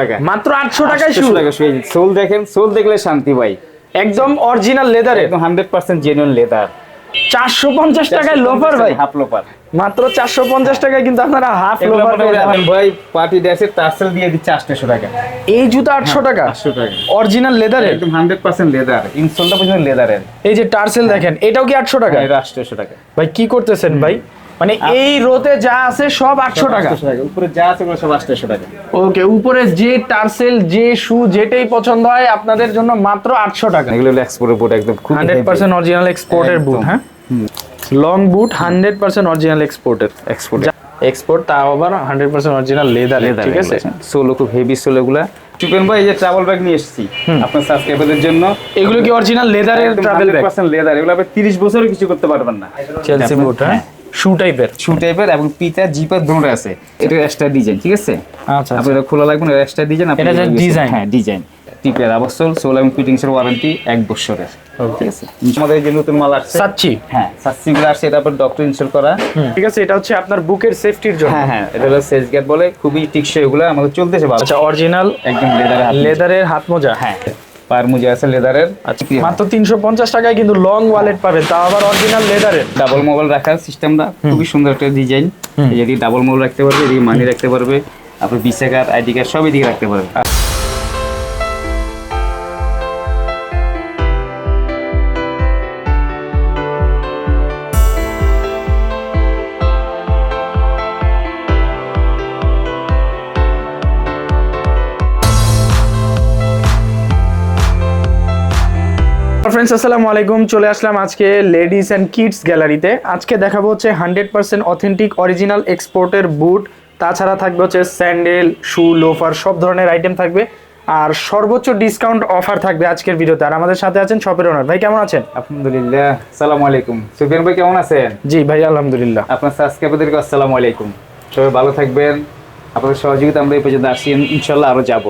টাকা মাত্র আটশো টাকায় শু টাকা সোল দেখেন সোল দেখলে শান্তি ভাই। একদম অরিজিনাল লেদারের একদম হান্ড্রেড পার্সেন্ট জেনুইন লেদার চারশো পঞ্চাশ টাকায় লোফার ভাই। হাফ লোপার মাত্র চারশো পঞ্চাশ টাকায় কিন্তু আপনারা হাফ লোফার ভাই পার্টি ড্রেসের টার্সেল দিয়ে দিচ্ছে আটশো টাকা। এই জুতা আটশো টাকা? আটশো টাকা। অরিজিনাল লেদারের একদম হান্ড্রেড পার্সেন্ট লেদার ইনসোলটা পর্যন্ত লেদারের এই যে টার্সেল দেখেন এটাও কি আটশো টাকা? এটা আটশো টাকা। ভাই কি করতেছেন ভাই? মানে এই রোতে যা আছে সব আটশো টাকা। উপরে যা আছে সব আটশো টাকা। ওকে উপরে যে টার্সেল যে শু যেটাই পছন্দ হয় আপনাদের জন্য মাত্র আটশো টাকা। এগুলো হলো এক্সপোর্টের বোর্ড একদম হান্ড্রেড পার্সেন্ট অরিজিনাল এক্সপোর্টের বুট হ্যাঁ? Long boot hundred percent original এক্সপোর্টের এক্সপোর্ট এক্সপোর্ট তাও আবার hundred percent original leather leather ঠিক আছে? সোলো খুব হেভি সোলো গুলা চুপেন ভাই এই যে ট্রাভেল ব্যাগ নিয়ে এসেছি। আপনার সাবস্ক্রাইবারদের জন্য। এগুলো কি অরিজিনাল লেদারের ট্রাভেল ব্যাগ পার্সেন্ট লেদার এগুলো আপনি তিরিশ বছরও কিছু করতে পারবেন না। চেলসি বুট হ্যাঁ। শু টাইপের শু টাইপের এবং পিতা জিপার দুটো আছে। এটা এক্সট্রা ডিজাইন ঠিক আছে? আচ্ছা এটা খোলা লাগবে না এক্সট্রা ডিজাইন এটা design? হ্যাঁ ডিজাইন টিপের সোল এবং ফিটিংস এর ওয়ারেন্টি এক বছরের ঠিক আছে? আমাদের যে নতুন মাল আসছে সাচ্চি হ্যাঁ সাসিগুলো আসছে এটা আপনার ডক্টর ইনস্টল করা। ঠিক আছে এটা হচ্ছে আপনার বুকের সেফটির জন্য। হ্যাঁ হ্যাঁ এটা হলো গেট বলে খুবই টিকসই এগুলো আমাদের চলতেছে ভালো। আচ্ছা অরিজিনাল একদম লেদার লেদারের হাত মোজা। হ্যাঁ। পায়ের মুজে আছে লেদারের। আচ্ছা মাত্র তিনশো পঞ্চাশ টাকায় কিন্তু লং ওয়ালেট পাবে তাও আবার অরিজিনাল লেদারের। ডাবল মোবাইল রাখার সিস্টেমটা খুবই সুন্দর একটা ডিজাইন এদিকে ডাবল মোবাইল রাখতে পারবে এদিকে মানি রাখতে পারবে আপনার ভিসা কার্ড আইডি কার্ড সবই দিকে রাখতে পারবে। ফ্রেন্ডস আসসালামু আলাইকুম। চলে আসলাম আজকে লেডিস অ্যান্ড কিডস গ্যালারিতে আজকে দেখাবো হচ্ছে হান্ড্রেড পার্সেন্ট অথেন্টিক অরিজিনাল এক্সপোর্টের বুট। তাছাড়া থাকবে হচ্ছে স্যান্ডেল শু লোফার সব ধরনের আইটেম থাকবে। আর সর্বোচ্চ ডিসকাউন্ট অফার থাকবে আজকের ভিডিওতে। আর আমাদের সাথে আছেন শপের ওনার ভাই কেমন আছেন? আলহামদুলিল্লাহ। সালাম আলাইকুম। সুফিয়ান ভাই কেমন আছেন? জি ভাই আলহামদুলিল্লাহ। আপনার সাবস্ক্রাইবারদেরকে আসসালামু আলাইকুম। সবাই ভালো থাকবেন। আপনাদের সহযোগিতা আমরা এই পর্যন্ত আসছি। ইনশাল্লাহ আরও যাব।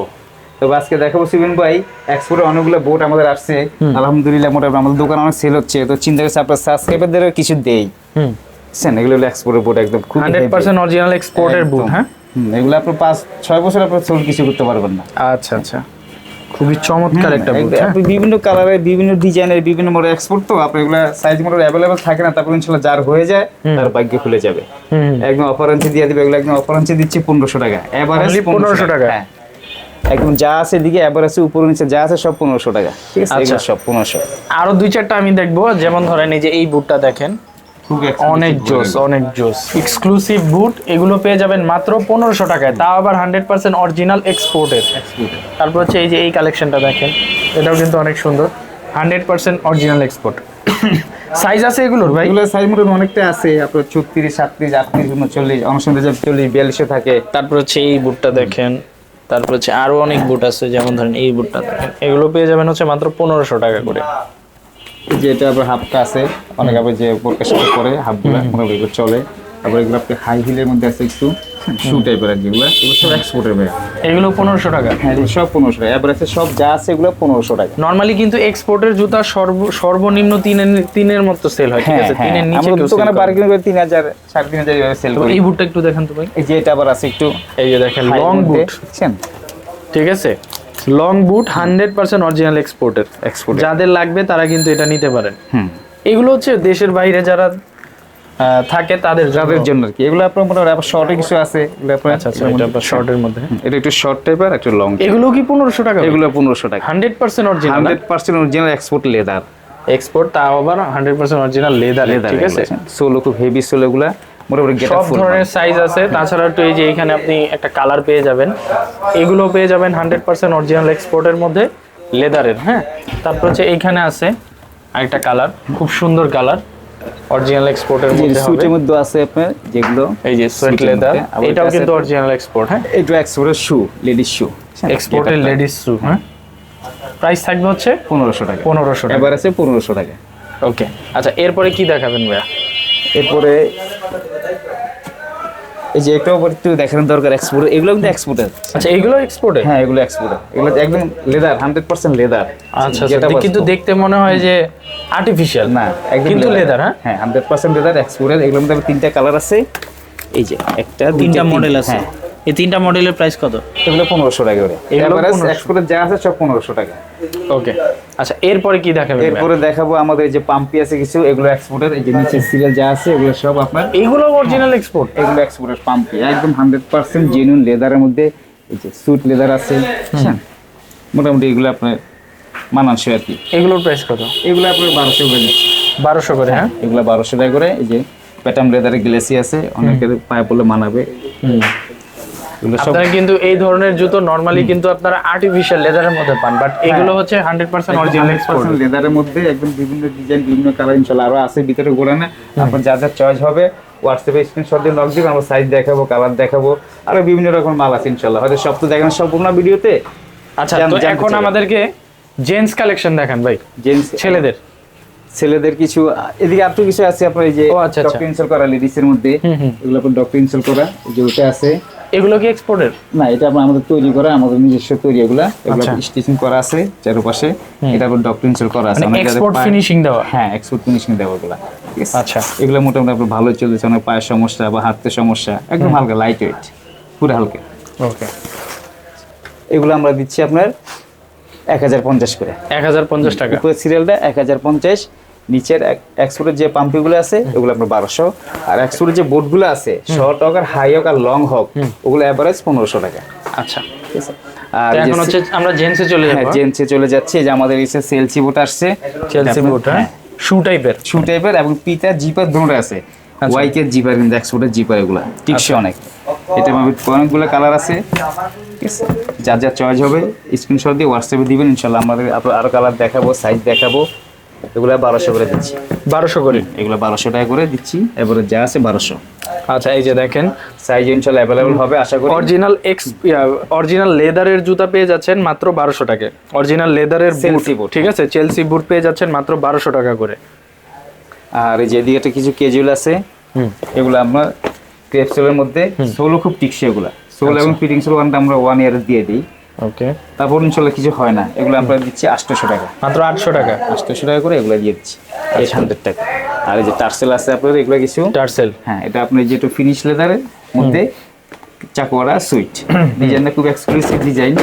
তবে আজকে দেখাবো সুবিন ভাই এক্সপোর্টের অনেকগুলো বোট আমাদের আসছে। আলহামদুলিল্লাহ মোটামুটি আমাদের দোকান অনেক সেল হচ্ছে। তো চিন্তা করছি আপনার সাবস্ক্রাইবারদেরও কিছু দেই। হুম। বুঝছেন? এগুলো হলো এক্সপোর্টের বোট একদম খুব হান্ড্রেড পার্সেন্ট অরিজিনাল এক্সপোর্টের বুট হ্যাঁ? এগুলো আপনার পাঁচ ছয় বছর আপনার সোল কিছু করতে পারবেন না। আচ্ছা আচ্ছা। খুবই চমৎকার একটা বুট একদম- আপনি বিভিন্ন কালারের বিভিন্ন ডিজাইনের বিভিন্ন মোডের এক্সপোর্ট তো আপনার এগুলো সাইজ মোডের অ্যাভেলেবল থাকে না তারপর ইনশাল্লাহ যার হয়ে যায় তার ভাগ্য খুলে যাবে। একদম অফারেন্সি দিয়ে দিবে এগুলো একদম অফারেন্সি দিচ্ছি পনেরোশো টাকা। এভারেজ 1500 টাকা? হ্যাঁ। একদম যা আছে এদিকে এভারেজে উপর নিচে যা আছে সব পনেরোশো টাকা। ঠিক আছে? আচ্ছা। এগুলো সব পনেরোশো। আরও দুই চারটা আমি দেখব যেমন ধরেন এই যে এই বুটটা দেখেন। অনেক জোস অনেক জোস। এক্সক্লুসিভ বুট এগুলো পেয়ে যাবেন মাত্র পনেরোশো টাকায়। তাও আবার হান্ড্রেড পার্সেন্ট অরিজিনাল এক্সপোর্টের তারপর হচ্ছে এই যে এই কালেকশনটা দেখেন এটাও কিন্তু অনেক সুন্দর। Hundred percent original export size আছে এগুলোর ভাই? এগুলো সাইজ মোডের অনেকটা আছে আপনার ছত্রিশ সাতত্রিশ আটত্রিশ উনচল্লিশ অনেক সময় চল্লিশ বিয়াল্লিশে থাকে। তারপর হচ্ছে এই বুটটা দেখেন। তারপর হচ্ছে আরও অনেক বুট আছে, যেমন ধরেন এই বুটটা এগুলো পেয়ে যাবেন হচ্ছে মাত্র পনেরোশো টাকা করে। যেটা আবার হাফটা আছে, অনেক আবার যে বোরকার করে, হাফগুলো চলে। তারপর এগুলো আপনি হাই হিলের মধ্যে আছে একটু শু টাইপের আর কি এগুলো এগুলো সব এক্সপোর্টের ব্যাগ এগুলো পনেরোশো টাকা। হ্যাঁ এগুলো সব পনেরোশো টাকা। এবার আছে সব যা আছে এগুলো পনেরোশো টাকা। নর্মালি কিন্তু এক্সপোর্টের জুতা সর্ব সর্বনিম্ন তিনের তিনের মতো সেল হয় ঠিক হ্যাঁ আছে? হ্যাঁ। তিনের নিচে কেউ দোকানে বার্গেন করে তিন হাজার সাড়ে তিন হাজার এভাবে সেল। করি। এই বুটটা একটু দেখেন তো ভাই। এই যে এটা আবার আছে একটু এই যে দেখেন লং বুট ঠিক আছে? Long boot hundred percent original এক্সপোর্টের এক্সপোর্ট যাদের লাগবে তারা কিন্তু এটা নিতে পারেন। হুম। এগুলো হচ্ছে দেশের বাইরে যারা থাকে তাদের যাদের জন্য আর কি। এগুলো আপনার মোটামুটি আবার শর্টে কিছু আছে এগুলো আপনার আচ্ছা আচ্ছা এটা শর্টের মধ্যে। এটা একটু শর্ট টাইপের একটু লং এগুলো কি পনেরোশো টাকা? এগুলো পনেরোশো টাকা। Hundred percent original hundred percent original export leather export তাও আবার hundred percent original leather leather ঠিক আছে? সোলো খুব হেভি সোলো গুলা মোটামুটি সব ধরনের সাইজ আছে। তাছাড়া একটু এই যে এখানে আপনি একটা কালার পেয়ে যাবেন এগুলো পেয়ে যাবেন হান্ড্রেড পার্সেন্ট অরিজিনাল এক্সপোর্টের মধ্যে লেদারের হ্যাঁ? তারপর হচ্ছে এইখানে আছে আরেকটা কালার খুব সুন্দর কালার অরিজিনাল এক্সপোর্টের মধ্যে হবে। সুটের মধ্যে আছে আপনার যেগুলো এই যে সোয়েট লেদার এটাও কিন্তু অরিজিনাল এক্সপোর্ট হ্যাঁ? এটা এক্সপোর্টের শু লেডিস শু এক্সপোর্টের লেডিস শু হ্যাঁ? প্রাইস থাকবে হচ্ছে? পনেরোশো টাকা। পনেরোশো টাকা। এবার আছে পনেরোশো টাকা। ওকে আচ্ছা এরপরে কি দেখাবেন ভাইয়া? এরপরে এই যে এটাও একটু দেখানোর দরকার এক্সপোর্ট এগুলো কিন্তু এক্সপোর্টের আচ্ছা এগুলো এক্সপোর্টের হ্যাঁ এগুলো এক্সপোর্টের এগুলো একদম লেদার হান্ড্রেড পার্সেন্ট লেদার আচ্ছা আচ্ছা কিন্তু দেখতে মনে হয় যে আর্টিফিশিয়াল না একদম কিন্তু লেদার হ্যাঁ? হ্যাঁ হান্ড্রেড পার্সেন্ট লেদার এক্সপোর্টের এগুলোর মধ্যে তিনটা কালার আছে। এই যে একটা তিনটা model আছে। হ্যাঁ। এই তিনটা মডেলের প্রাইস কত? এগুলো পনেরোশো টাকা করে। এভারেজ 1500 এক্সপোর্টের যা আছে সব পনেরোশো টাকা। ওকে আচ্ছা এরপরে কি দেখাবেন এরপরে দেখাবো আমাদের যে পাম্পি আছে কিছু এগুলো এক্সপোর্টের এই যে নিচে সিরিয়াল যা আছে এগুলো সব আপনার এগুলো অরিজিনাল এক্সপোর্ট এগুলো এক্সপোর্টের পাম্পি একদম হান্ড্রেড পার্সেন্ট জেনুইন লেদারের মধ্যে এই যে সুট লেদার আছে বুঝছেন? মোটামুটি এগুলো আপনার মানানসই আর কি। এগুলোর প্রাইস কত? এগুলো আপনার বারোশো করে দিচ্ছি বারোশো করে হ্যাঁ? এগুলো বারোশো টাকা করে এই যে প্যাটাম লেদারের গ্লেসি আছে অনেকের পায়ে পড়লে মানাবে। আপনারা কিন্তু এই ধরনের জুতো নরমালি কিন্তু আপনারা আর্টিফিশিয়াল লেদারের মধ্যে পান বাট এগুলো হচ্ছে হান্ড্রেড পার্সেন্ট অরিজিনাল এক্সপোর্ট লেদারের মধ্যে একদম বিভিন্ন ডিজাইন বিভিন্ন কালার ইনশাল্লাহ আরও আছে ভিতরে গোড়ানে আপনার যা যা চয়েস হবে হোয়াটসঅ্যাপে স্ক্রিনশট দিয়ে লগ দিবেন আমরা সাইজ দেখাবো কালার দেখাবো আরও বিভিন্ন রকম মাল আছে ইনশাল্লাহ। হয়তো সব তো দেখেন সম্পূর্ণ ভিডিওতে। আচ্ছা তো এখন আমাদেরকে জেন্টস কালেকশন দেখান ভাই জেন্টস ছেলেদের। ছেলেদের কিছু এদিকে আর তো কিছু আছে আপনার এই যে ও, আচ্ছা, আচ্ছা। ডক্টর ইনস্টল করা লেডিসের মধ্যে। হুম, হুম। এগুলো আপনার ডক্টর ইনস্টল করা এই যে ওটা আছে। এগুলো কি এক্সপোর্টের না এটা আপনার আমাদের তৈরি করা আমাদের নিজস্ব তৈরি এগুলা। এগুলো আচ্ছা। স্টিচিং করা আছে চারপাশে। এটা আপনার ডক্টর ইনস্টল করা আছে। মানে এক্সপোর্ট ফিনিশিং দেওয়া। হ্যাঁ এক্সপোর্ট ফিনিশিং দেওয়া আছে? আচ্ছা। এগুলো মোটামুটি আপনার ভালো চলতেছে অনেক পায়ের সমস্যা বা হাতের সমস্যা। একদম হালকা লাইট ওয়েট পুরো হালকা। ওকে এগুলো আমরা দিচ্ছি আপনার এক হাজার পঞ্চাশ করে। এক হাজার পঞ্চাশ টাকা। উপরের সিরিয়ালটা এক হাজার পঞ্চাশ নিচের এক্সপোর্টের যে পাম্পিগুলো আছে ওগুলো আপনার বারোশো। আর এক্সপোর্টের যে বোর্ডগুলো আছে শর্ট হোক আর হাই হোক আর লং হোক ওগুলো অ্যাভারেজ পনেরোশো টাকা। আচ্ছা। ঠিক আছে? আর এখন হচ্ছে আমরা চলে হ্যাঁ যাব জেন্সে চলে যাচ্ছে। যে আমাদের এসে সেলসি বোট আসছে। বুট হ্যাঁ? শু টাইপের শু টাইপের এবং পিতা জিপার দুটো আছে। ওয়াইকের জিপার কিন্তু এক্সপোর্টের জিপার এগুলা টিকসে অনেক। এটা ভাবে অনেকগুলো কালার আছে ঠিক আছে? যার যার চয়েস হবে স্ক্রিনশট দিয়ে হোয়াটসঅ্যাপে দিবেন ইনশাল্লাহ আমাদের আপনার আরও কালার দেখাবো সাইজ দেখাবো। এগুলো বারোশো করে দিচ্ছি। বারোশো করে? এগুলো বারোশো টাকা করে দিচ্ছি এবারে যা আছে বারোশো। আচ্ছা এই যে দেখেন সাইজ ইনশাল্লাহ অ্যাভেলেবল হবে আশা করি। অরিজিনাল এক্স অরিজিনাল লেদারের জুতা পেয়ে যাচ্ছেন মাত্র বারোশো টাকা অরিজিনাল লেদারের boot। ঠিক আছে? চেলসি বুট পেয়ে যাচ্ছেন মাত্র বারোশো টাকা করে। আর এই যে এদিকে একটা কিছু কেজুয়াল আছে এগুলো আমরা ক্রেপসোলের মধ্যে সোলও খুব টিকছে এগুলা। সোল আচ্ছা। এবং ফিটিং সোল ওয়ানটা আমরা ওয়ান ইয়ার দিয়ে দিই। ওকে। তারপর ইনশাল্লাহ কিছু হয় না। এগুলো আমরা দিচ্ছি আটশোশো টাকা। মাত্র আটশো টাকা? আটশোশো টাকা করে এগুলো দিয়ে দিচ্ছি। আচ্ছা। এইট হান্ড্রেড টাকা। আর এই যে টার্সেল আছে আপনার এগুলো কিছু? টার্সেল। হ্যাঁ এটা আপনার যেটা ফিনিশ লেদারের মধ্যে চাকোয়ারা সুইট ডিজাইনটা খুব এক্সক্লুসিভ ডিজাইন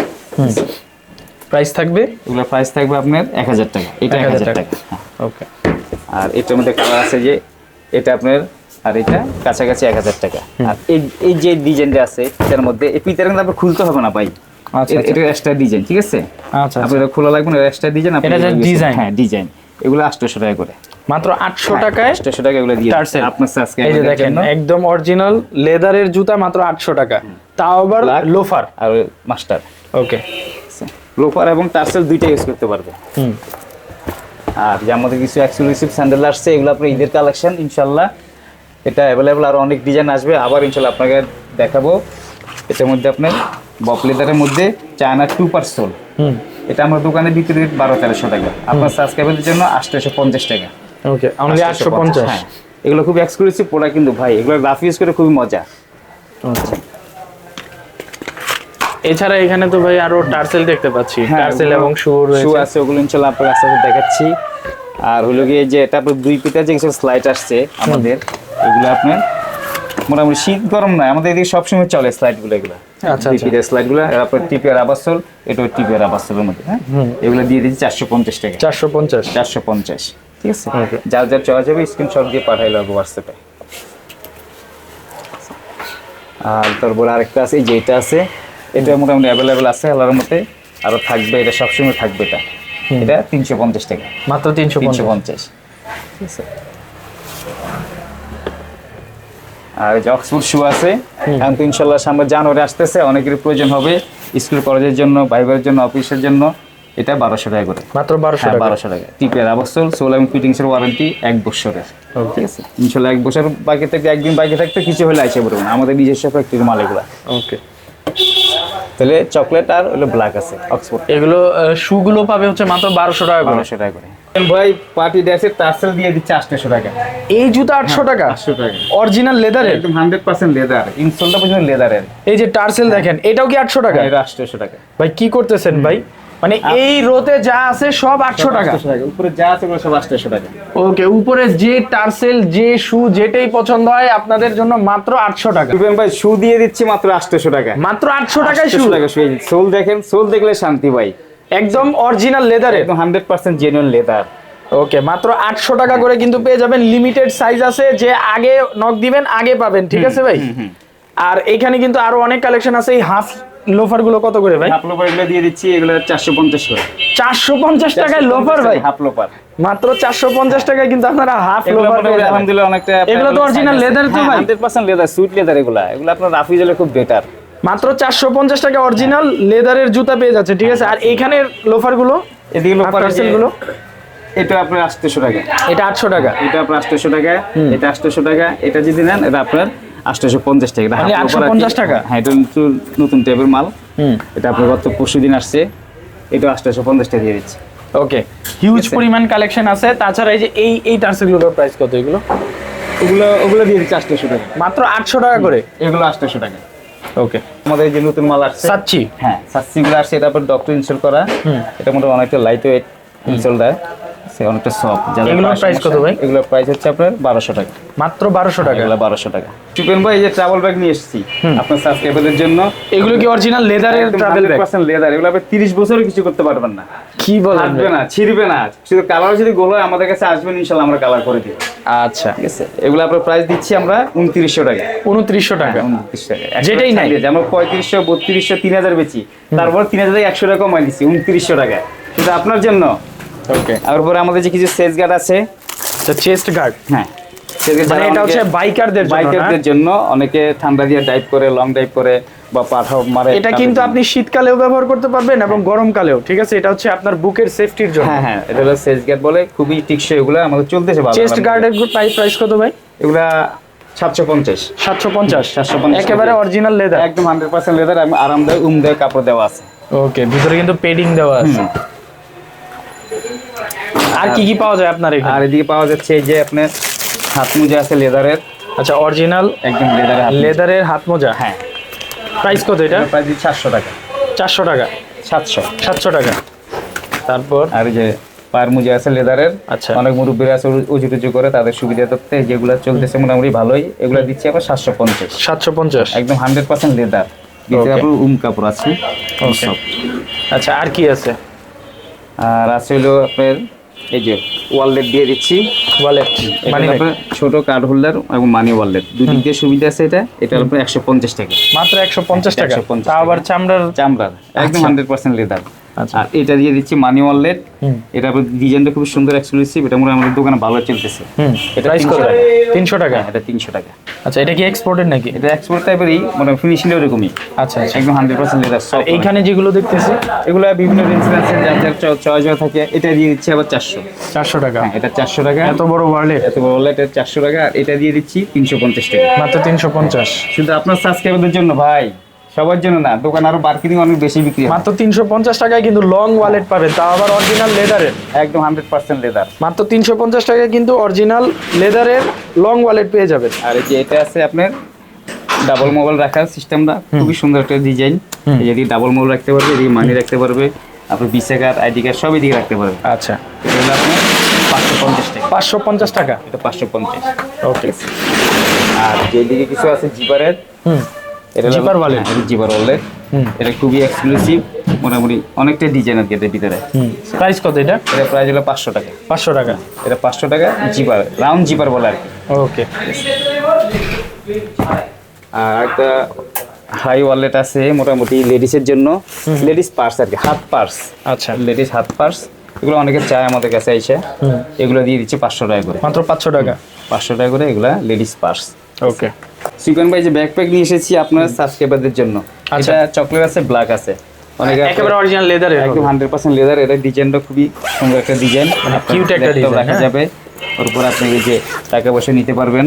প্রাইস থাকবে? এগুলো প্রাইস থাকবে আপনার এক হাজার টাকা। এটা এক 1000 হাজার টাকা। ওকে আর এটার মধ্যে কালার আছে যে এটা আপনার আর এটা কাছাকাছি এক হাজার টাকা। আর এই যে ডিজাইনটা আছে এটার মধ্যে এই পিতার কিন্তু আপনার খুলতে হবে না ভাই। আচ্ছা, এটা এক্সট্রা ডিজাইন ঠিক আছে? আচ্ছা আপনার এটা খোলা লাগবে না এক্সট্রা ডিজাইন এটা design? হ্যাঁ ডিজাইন এগুলো আটশোশো টাকা করে। মাত্র আটশো টাকায় আটশোশো টাকা এগুলো দিয়ে আপনার এই দেখেন একদম অরিজিনাল লেদারের জুতা মাত্র আটশো টাকা। তাও আবার লোফার আর মাস্টার ওকে লোফার এবং টার্সেল দুইটা ইউজ করতে পারবে। হুম। আর যে আমাদের কিছু এক্সক্লুসিভ স্যান্ডেল আসছে এগুলো আপনার ঈদের কালেকশন ইনশাল্লাহ। এটা অ্যাভেলেবল আরও অনেক ডিজাইন আসবে। আবার ইনশাল্লাহ আপনাকে দেখাবো। এটার মধ্যে আপনার বপ লেদারের মধ্যে চায়না টু পার সোল এটা আমার দোকানে বিক্রি রেট বারো তেরোশো টাকা। আপনার সাবস্ক্রাইবারদের জন্য আটশোশো পঞ্চাশ টাকা। ওকে আটশো পঞ্চাশ হ্যাঁ। এগুলো খুব এক্সক্লুসিভ প্রোডাক্ট কিন্তু ভাই এগুলো গ্রাফ ইউজ করে খুবই মজা। আচ্ছা। এছাড়া এখানে তো ভাই আরও টার্সেল দেখতে পাচ্ছি। টার্সেল এবং শু শু রয়েছে আছে ওগুলো ইনশাল্লাহ আপনার আস্তে দেখাচ্ছি। আর হলো গিয়ে যে এটা আপনার দুই পিটার যে কিছু স্লাইড আসছে আমাদের এগুলো আপনার মোটামুটি শীত গরম নয় আমাদের এদিকে সবসময় চলে স্লাইডগুলো এগুলো। আচ্ছা, দুই আচ্ছা। আপনার আবাসল এটা আবাসলের মধ্যে হ্যাঁ? এগুলো দিয়ে দিচ্ছি চারশো পঞ্চাশ টাকা। চারশো পঞ্চাশ। চারশো পঞ্চাশ ঠিক আছে? যার যার চলা যাবে স্ক্রিনশট দিয়ে হবে হোয়াটসঅ্যাপে আর তারপর আরেকটা আছে যেটা আছে এটা মোটামুটি অ্যাভেলেবেল আছে আল্লাহর মতে আরও থাকবে এটা সবসময় থাকবে এটা। এটা তিনশো পঞ্চাশ টাকা। মাত্র তিনশো তিনশো পঞ্চাশ। ঠিক আছে আর যে অক্সফোর্ড শু আছে এখন তো ইনশাল্লাহ সামনে জানুয়ারি আসতেছে অনেকেরই প্রয়োজন হবে স্কুল কলেজের জন্য ভাইবার জন্য অফিসের জন্য। এটা বারোশো টাকা করে। মাত্র বারোশো হ্যাঁ টাকা। বারোশো টাকা। টিপের আবাসল সোল এবং ফিটিংসের ওয়ারেন্টি এক বছরের। ঠিক আছে? ইনশাল্লাহ এক বছর বাকি থাকতে একদিন বাকি থাকতে কিছু হলে আসে বলবেন আমাদের নিজস্ব ফ্যাক্টরির মাল এগুলা ওকে তাহলে চকলেট আর হলো ব্ল্যাক আছে অক্সফোর্ড এগুলো শু গুলো পাবে হচ্ছে মাত্র বারোশো টাকা করে। বারোশো টাকা করে। ভাই পার্টি ড্রেসের টার্সেল দিয়ে দিচ্ছে আটশো টাকা। এই জুতা আটশো টাকা? আটশো টাকা। অরিজিনাল লেদারের একদম হান্ড্রেড পার্সেন্ট লেদার ইনস্টলটা পর্যন্ত লেদারের এই যে টার্সেল দেখেন এটাও কি আটশো টাকা? এটা আটশো টাকা। ভাই কি করতেছেন ভাই? মানে এই রোতে যা আছে সব আটশো টাকা। উপরে যা আছে সব আটশো টাকা। ওকে উপরে যে টার্সেল যে শু যেটাই পছন্দ হয় আপনাদের জন্য মাত্র আটশো টাকা। ভাই শু দিয়ে দিচ্ছি মাত্র আটশো টাকা। মাত্র আটশো টাকায় শু। টাকা সোল দেখেন সোল দেখলে শান্তি ভাই। একদম অরিজিনাল লেদারের একদম hundred percent genuine leather okay মাত্র আটশো টাকা করে কিন্তু পেয়ে যাবেন। লিমিটেড সাইজ আছে যে আগে নক দিবেন আগে পাবেন। ঠিক আছে ভাই? আর এখানে কিন্তু আরও অনেক কালেকশন আছে। এই হাফ লোফারগুলো কত করে ভাই? হাফ লোপার এগুলো দিয়ে দিচ্ছি এগুলো চারশো পঞ্চাশ করে। চারশো পঞ্চাশ টাকায় লোফার ভাই? হাফ লোপার মাত্র চারশো পঞ্চাশ টাকায় কিন্তু আপনারা হাফ লোফার মোটামুটি আলহামদুলিল্লাহ অনেকটা এগুলো তো original leather তো ভাই? Hundred percent leather suede leather এগুলা। এগুলো আপনার রাফি জলে খুব বেটার মাত্র চারশো পঞ্চাশ টাকা অরিজিনাল লেদারের জুতা পেয়ে যাচ্ছে ঠিক আছে? আর এইখানের লোফারগুলো? এদিকে। parcel গুলো? এটা আপনার আটশোশো টাকা। এটা আটশো টাকা। এটা আপনার আটশোশো টাকা এটা আটশোশো টাকা এটা যদি নেন এটা আপনার আটশোশো পঞ্চাশ টাকা। মানে half loafer আর কি। 850 টাকা? হ্যাঁ এটা নতুন টাইপের মাল। এটা আপনার গত পরশু দিন আসছে। এটা আটশোশো পঞ্চাশ টাকা দিয়ে দিচ্ছি। ওকে। হিউজ পরিমাণ কালেকশন আছে। তাছাড়া এই যে এই এই টার্সেলগুলোর প্রাইস কত এগুলো? ওগুলো ওগুলো দিয়ে দিচ্ছি আটশোশো টাকা। মাত্র আটশো টাকা করে? এগুলো আটশোশো টাকা। ওকে। আমাদের এই যে নতুন মাল আসছে। সাচ্ছি হ্যাঁ সাসিগুলো আসছে। এটা আপনার ডক্টর ইনস্টল করা। এটা মোটামুটি অনেকটা লাইট ওয়েট সে অনেকটা সফট এগুলোর price কত ভাই? এগুলোর প্রাইস হচ্ছে আপনার বারোশো টাকা। মাত্র বারোশো টাকা? এগুলো বারোশো টাকা। চুপেন ভাই এই যে ট্রাভেল ব্যাগ নিয়ে এসেছি আপনার সাবস্ক্রাইবারদের জন্য। এগুলো কি অরিজিনাল লেদারের ট্রাভেল ব্যাগ লেদার এগুলো আপনি তিরিশ বছরও কিছু করতে পারবেন না। কি বলেন না ছিড়বে না। শুধু কালার যদি গোল হয় আমাদের কাছে আসবেন ইনশাল্লাহ আমরা কালার করে দিব। আচ্ছা। ঠিক আছে? এগুলো আপনার প্রাইস দিচ্ছি আমরা উনত্রিশশো টাকা। উনত্রিশশো টাকা। উনত্রিশ টাকা। যেটাই নাই। আমরা পঁয়ত্রিশশো বত্রিশশো তিন হাজার বেচি। তারপর তিন হাজার একশো টাকা কমাই দিচ্ছি উনত্রিশশো টাকা শুধু আপনার জন্য ওকে তারপরে আমাদের যে কিছু সেজ গার্ড আছে চেস্ট গার্ড হ্যাঁ মানে এটা হচ্ছে বাইকারদের বাইকারদের জন্য অনেকে ঠান্ডা দিয়ে ড্রাইভ করে লং ড্রাইভ করে বা পাঠাও মারে এটা কিন্তু আপনি শীতকালেও ব্যবহার করতে পারবেন এবং গরমকালেও ঠিক আছে? এটা হচ্ছে আপনার বুকের সেফটির জন্য। হ্যাঁ হ্যাঁ এটা হলো সেজ গার্ড বলে খুবই টিকসই এগুলো আমাদের চলতেছে ভালো চেস্ট গার্ডের প্রাইস কত ভাই? এগুলা সাতশো পঞ্চাশ। সাতশো পঞ্চাশ। 750 একেবারে অরিজিনাল লেদার একদম হান্ড্রেড পার্সেন্ট লেদার আরামদায়ক উমদায়ক কাপড় দেওয়া আছে। ওকে ভিতরে কিন্তু পেডিং দেওয়া আছে। আর কি কি পাওয়া যায় আপনার এখানে? আর এদিকে পাওয়া যাচ্ছে এই যে আপনার হাত মোজা আছে লেদারের। আচ্ছা অরিজিনাল একদম লেদারের লেদারের হাত মোজা? হ্যাঁ। প্রাইস কত এটা? দিচ্ছি সাতশো টাকা। চারশো টাকা। সাতশো। সাতশো টাকা। তারপর? আর এই যে পায়ের মোজা আছে লেদারের। আচ্ছা। অনেক মুরব্বীরা আছে উ- উঁচু টুচু করে তাদের সুবিধা করতে যেগুলো চলতেছে মোটামুটি ভালোই এগুলো দিচ্ছি আবার সাতশো পঞ্চাশ। সাতশো পঞ্চাশ। একদম হান্ড্রেড পার্সেন্ট লেদার। ভিতরে. আপনার উম কাপড় আছে. আচ্ছা আর কি আছে? আর আছে হলো আপনার এই যে ওয়ালেট দিয়ে দিচ্ছি। ওয়ালেট মানে ছোট কার্ড হোল্ডার এবং মানি ওয়ালেট দুদিক দিয়ে সুবিধা আছে এটা এটার উপরে একশো পঞ্চাশ টাকা। মাত্র একশো পঞ্চাশ টাকা? 150 আবার চামড়ার? চামড়ার একদম হান্ড্রেড পার্সেন্ট লেদার। আর এটা দিয়ে দিচ্ছি মানি ওয়ালেট। এটা ডিজাইনটা খুব সুন্দর এক্সক্লুসিভ এটা মনে হয় আমাদের দোকানে ভালো চলতেছে। এটা প্রাইস কত? 300 টাকা। তিনশো টাকা? হ্যাঁ এটা তিনশো টাকা। আচ্ছা এটা কি এক্সপোর্টের নাকি? এটা এক্সপোর্ট টাইপেরই মানে ফিনিশিং এরকমই আচ্ছা আচ্ছা। একদম হান্ড্রেড পার্সেন্ট লেদার সব এইখানে যেগুলো দেখতেছি? এগুলো বিভিন্ন রেঞ্জ আছে যার যার চয়েস থাকে। এটা দিয়ে দিচ্ছি আবার চারশো। চারশো টাকা? হ্যাঁ এটা চারশো টাকা। এত বড় ওয়ালেট এত বড় এটা চারশো টাকা। আর এটা দিয়ে দিচ্ছি তিনশো পঞ্চাশ টাকা। মাত্র তিনশো পঞ্চাশ। শুধু আপনার সাবস্ক্রাইবারদের জন্য ভাই। সবার জন্য না দোকান আরও মার্কেটিং অনেক বেশি বিক্রি হয়। মাত্র তিনশো পঞ্চাশ টাকায় কিন্তু লং ওয়ালেট পাবেন তাও আবার অরিজিনাল লেদারের একদম হান্ড্রেড পার্সেন্ট লেদার মাত্র তিনশো পঞ্চাশ টাকায় কিন্তু অরিজিনাল লেদারের লং ওয়ালেট পেয়ে যাবেন। আর এই যে এটা আছে আপনার ডাবল মোবাইল রাখার সিস্টেমটা খুবই সুন্দর একটা ডিজাইন যদি ডাবল মোবাইল রাখতে পারবে এদিকে মানি রাখতে পারবে আপনার ভিসা কার্ড আইডি কার্ড সব এদিকে রাখতে পারবে। আচ্ছা। এটা আপনার পাঁচশো পঞ্চাশ টাকা। পাঁচশো পঞ্চাশ টাকা? এটা পাঁচশো পঞ্চাশ। ওকে আর যেদিকে কিছু আছে জিপারের হুম। এটা জিপার? হ্যাঁ, জিপার ওয়ালেট এটা খুবই এক্সক্লুসিভ মোটামুটি অনেকটা ডিজাইন আর কি এটার ভিতরে। প্রাইস কত এটা? এটা প্রাইস হলো পাঁচশো টাকা। পাঁচশো টাকা। এটা পাঁচশো টাকা জিপার রাউন্ড জিপার বলে আর কি। ওকে আর একটা হাই ওয়ালেট আছে মোটামুটি লেডিসের জন্য। লেডিস পার্স আর কি হাত পার্স আচ্ছা। লেডিস হাত পার্স এগুলো অনেকে চায় আমাদের কাছে এসে। এগুলো দিয়ে দিচ্ছি পাঁচশো টাকা করে। মাত্র পাঁচশো টাকা। পাঁচশো টাকা করে এগুলা লেডিস পার্স ওকে সুইকান ভাই যে ব্যাকপ্যাক নিয়ে এসেছি আপনার সাবস্ক্রাইবারদের জন্য। আচ্ছা। এটা চকলেট আছে ব্ল্যাক আছে। অনেকে একেবারে অরিজিনাল লেদারের একদম হান্ড্রেড পার্সেন্ট লেদার এটা ডিজাইনটা খুবই সুন্দর একটা ডিজাইন মানে একটা রাখা হ্যাঁ? যাবে ওর উপর আপনি যে টাকা পয়সা নিতে পারবেন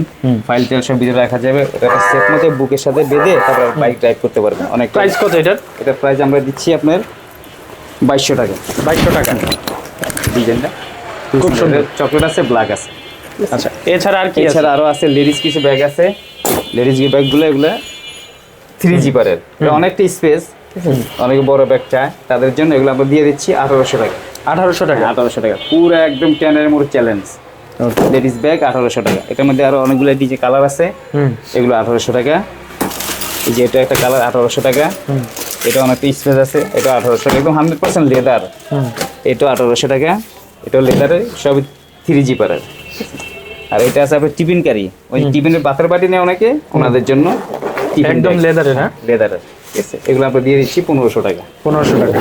ফাইল টাইল সব ভিতরে রাখা যাবে এটা সেট মতো বুকের সাথে বেঁধে তারপর বাইক ড্রাইভ করতে পারবেন। অনেক প্রাইস কত এটার? এটা প্রাইস আমরা দিচ্ছি আপনার বাইশশো টাকা। বাইশশো টাকা। ডিজাইনটা খুব সুন্দর। চকলেট আছে ব্ল্যাক আছে। আচ্ছা এছাড়া আর কি এছাড়া আরও আছে লেডিস কিছু ব্যাগ আছে। লেডিস গিফট ব্যাগগুলো এগুলো থ্রি জিপারের এটা অনেকটা স্পেস অনেকে বড় ব্যাগ চায় তাদের জন্য এগুলো আমরা দিয়ে দিচ্ছি আঠারোশো টাকা। আঠারোশো টাকা? আঠারোশো টাকা। পুরো একদম টেনের মোড় চ্যালেঞ্জ লেডিস ব্যাগ আঠারোশো টাকা। এটার মধ্যে আরও অনেকগুলো ডিজে কালার আছে। হুম। এগুলো আঠারোশো টাকা। এই যে এটা একটা কালার আঠারোশো টাকা। এটা অনেকটা স্পেস আছে। এটা আঠারোশো টাকা। একদম হান্ড্রেড পার্সেন্ট লেদার হুম। এটা আঠারোশো টাকা। এটাও লেদারের সব থ্রি জি পারের। আর এটা আছে আপনার টিফিন কারি ওই টিফিনের পাথর বাটি নেই অনেকে ওনাদের জন্য একদম লেদারের হ্যাঁ? লেদারের। ঠিক এগুলো আমরা দিয়ে দিচ্ছি পনেরোশো টাকা। পনেরোশো টাকা।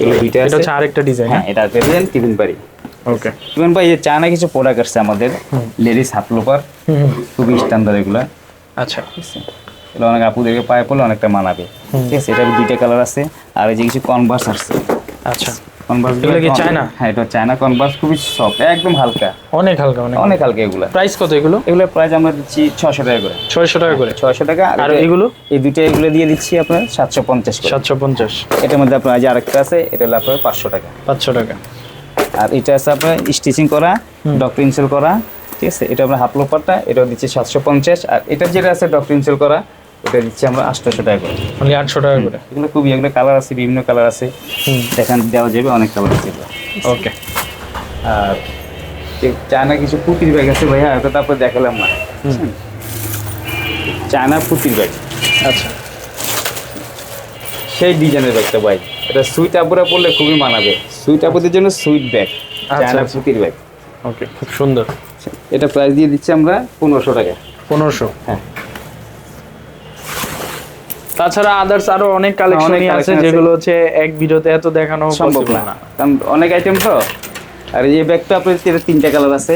এগুলো দুইটা এটা হচ্ছে আরেকটা ডিজাইন হ্যাঁ? এটা পেলেন টিফিন বাড়ি ওকে টিফিন ভাই এই চায়না কিছু প্রোডাক্ট আসছে আমাদের লেডিস হাত লোপার। খুবই স্ট্যান্ডার্ড এগুলো। আচ্ছা। আছে। এগুলো অনেক আপুদেরকে পায়ে পড়লে অনেকটা মানাবে। ঠিক আছে এটার দুইটা কালার আছে। আর এই যে কিছু কনভার্স আসছে আচ্ছা। কনভার্স এগুলো কি চায়না? হ্যাঁ এটা চায়না কনভার্স খুবই সফট একদম হালকা। অনেক হালকা অনেক অনেক হালকা। এগুলো। প্রাইস কত এগুলো? এগুলোর প্রাইস আমরা দিচ্ছি টাকা করে। টাকা করে। টাকা আর এগুলো? এই দুটো এগুলো দিয়ে দিচ্ছি আপনার করে। এটার মধ্যে আপনার যে আরেকটা আছে এটা হলো আপনার পাঁচশো টাকা। পাঁচশো টাকা। আর এটা আছে আপনার স্টিচিং করা ডক্টর ইনসেল করা ঠিক আছে? এটা আমরা হাফ লোপারটা এটাও দিচ্ছি সাতশো পঞ্চাশ। আর এটা যেটা আছে ডক্টর ইনসেল করা এটা দিচ্ছি আমরা আটশোশো টাকা করে। আটশো টাকা করে? এগুলো খুবই এগুলো কালার আছে বিভিন্ন কালার আছে। দেখান দেওয়া যাবে অনেক কালার আছে ওকে আর চায়না কিছু পুতির ব্যাগ আছে ভাইয়া ওটা দেখালাম না। চায়না পুতির ব্যাগ। আচ্ছা। সেই ডিজাইনের ব্যাগটা ভাই। এটা সুইট আপুরা পড়লে খুবই মানাবে। সুইট আপুদের জন্য সুইট ব্যাগ চায়না আচ্ছা। পুতির ব্যাগ। ওকে খুব সুন্দর। এটা প্রাইস দিয়ে দিচ্ছি আমরা পনেরোশো টাকা। পনেরোশো? হ্যাঁ। তাছাড়া আদার্স আরও অনেক কালেকশনই আছে যেগুলো হচ্ছে এক ভিডিওতে এত দেখানো সম্ভব না। কারণ অনেক আইটেম তো। আর এই ব্যাগটা আপনার এটা তিনটা কালার আছে।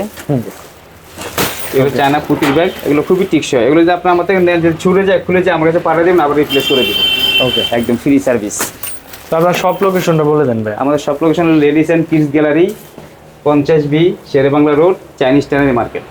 এগুলো চায়না পুতির ব্যাগ এগুলো খুবই টিকসই। এগুলো যদি আপনার আমাদের থেকে নেন যদি ছুড়ে যায় খুলে যায় আমার কাছে পাঠিয়ে দেবেন আবার রিপ্লেস করে দিব। ওকে একদম ফ্রি সার্ভিস তো আপনার সব লোকেশনটা বলে দেন ভাই। আমাদের সব location ladies and kids gallery পঞ্চাশ B Shere Bangla road Chinese tannery market